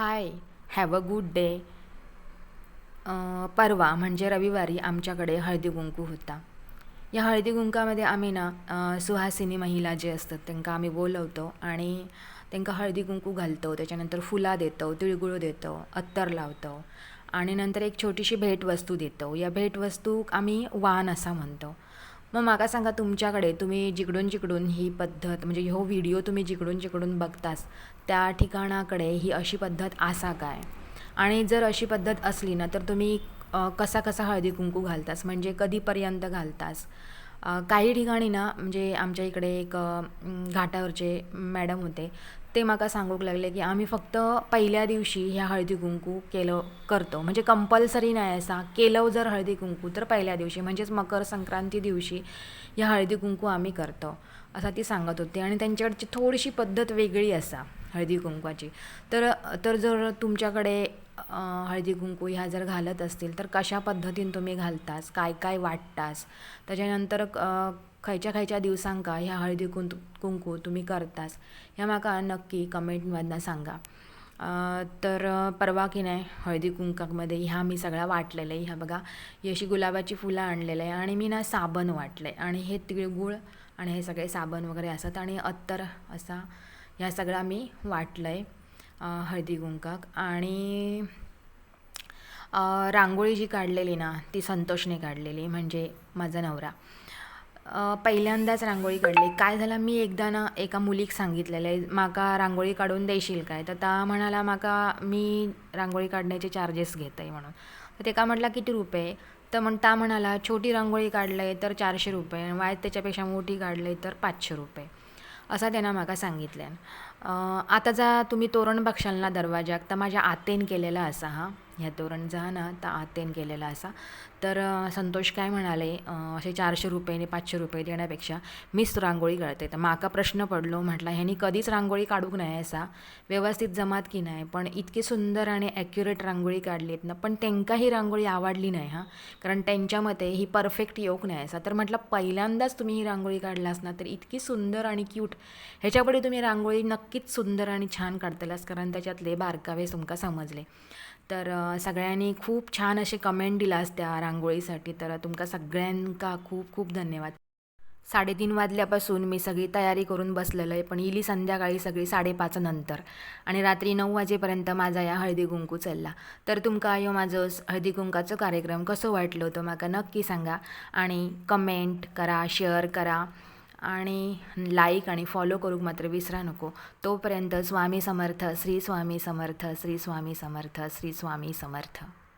Hi have a good day परवा म्हणजे रविवारी आमच्याकडे हळदी कुंकू होता. या हळदी कुंकामध्ये आम्ही ना सुहासिनी महिला जे असतात त्यांना आम्ही बोलवतो आणि त्यांना हळदी कुंकू घालतो. त्याच्यानंतर फुला देतो तिळगुळ देतो अत्तर लावतो आणि नंतर एक छोटीशी भेटवस्तू देतो. या भेटवस्तूक आम्ही वाण असा म्हणतो. मग माका सांगा तुमच्याकडे तुम्ही जिकडून जिकडून ही पद्धत म्हणजे हो व्हिडिओ तुम्ही जिकडून जिकडून बघतास त्या ठिकाणाकडे ही अशी पद्धत आसा काय? आणि जर अशी पद्धत असली ना तर तुम्ही कसा कसा हळदी कुंकू घालतास? म्हणजे कधीपर्यंत घालतास? काही ठिकाणी ना म्हणजे आमच्या इकडे एक घाटावरचे मॅडम होते ते म्हाका सांगूक लागले की आम्ही फक्त पहिल्या दिवशी ह्या हळदी कुंकू केलं करतो. म्हणजे कंपल्सरी नाही असा केलं जर हळदी कुंकू तर पहिल्या दिवशी. म्हणजेच मकर संक्रांती दिवशी ह्या हळदी कुंकू आम्ही करतो असा ती सांगत होती. आणि त्यांच्याकडची थोडीशी पद्धत वेगळी असा हळदी कुंकवाची. तर तर जर तुमच्याकडे हळदी कुंकू ह्या जर घालत असतील तर कशा पद्धतीने तुम्ही घालतास? काय काय वाटतास? त्याच्यानंतर खयच्या खयच्या दिवसांका ह्या हळदी कुंक कुंकू तुम्ही करतास. ह्या म्हाका नक्की कमेंटमधनं सांगा. तर परवा की नाही हळदी कुंकामध्ये ह्या मी सगळ्या वाटलेलं आहे. ह्या बघा ही अशी गुलाबाची फुलं आणलेलं आहे आणि मी ना साबण वाटलं आहे आणि हे तिळगुळ आणि हे सगळे साबण वगैरे असतात आणि अत्तर असा ह्या सगळा मी वाटलं आहे हळदी कुंकाक आणि रांगोळी जी काढलेली ना ती संतोषने काढलेली म्हणजे माझा नवरा. पहिल्यांदाच रांगोळी काढली. काय झालं मी एकदा ना एका मुलीक सांगितलेलं आहे माका रांगोळी काढून देशील काय? तर ता म्हणाला माका मी रांगोळी काढण्याचे चार्जेस घेत आहे म्हणून. तर ते का म्हटला किती रुपये? तर म्हण ता म्हणाला छोटी रांगोळी काढलं आहे तर चारशे रुपये वायत त्याच्यापेक्षा मोठी काढलं आहे तर पाचशे रुपये. असा त्यानं म्हाका सांगितल्यान आता जा तुम्ही तोरण बघशाल ना दरवाजाक तर माझ्या आतेन केलेला असा हां. ह्या तोरण जा ना तर आतेन केलेला असा. तर संतोष काय म्हणाले असे चारशे रुपये आणि पाचशे रुपये देण्यापेक्षा मीच रांगोळी काढते. तर माका प्रश्न पडलो म्हटला ह्यांनी कधीच रांगोळी काढूक नाही असा. व्यवस्थित जमात की नाही? पण इतकी सुंदर आणि ॲक्युरेट रांगोळी काढली आहेत ना पण त्यांका ही रांगोळी आवडली नाही हां. कारण त्यांच्या मते ही परफेक्ट येऊक नाही असा. तर म्हटलं पहिल्यांदाच तुम्ही ही रांगोळी काढलास ना तर इतकी सुंदर आणि क्यूट ह्याच्यापुढे तुम्ही रांगोळी नक्कीच सुंदर आणि छान काढतलास कारण त्याच्यातले बारकावे तुमका समजले. तर सगळ्यांनी खूप छान असे कमेंट दिलास त्या रांगोळीसाठी. तर तुमका सगळ्यांका खूप खूप धन्यवाद. साडेतीन वाजल्यापासून मी सगळी तयारी करून बसलेलं आहे पण इली संध्याकाळी सगळी साडेपाच नंतर आणि रात्री नऊ वाजेपर्यंत माझा या हळदी कुंकू चालला. तर तुमका ह्यो माझं हळदी कुंकाचो कार्यक्रम कसो वाटलो तो म्हाका नक्की सांगा आणि कमेंट करा शेअर करा. आणि लाईक आणि फॉलो करूक मात्र विसरा नको. तोपर्यंत स्वामी समर्थ श्री स्वामी समर्थ श्री स्वामी समर्थ श्री स्वामी समर्थ.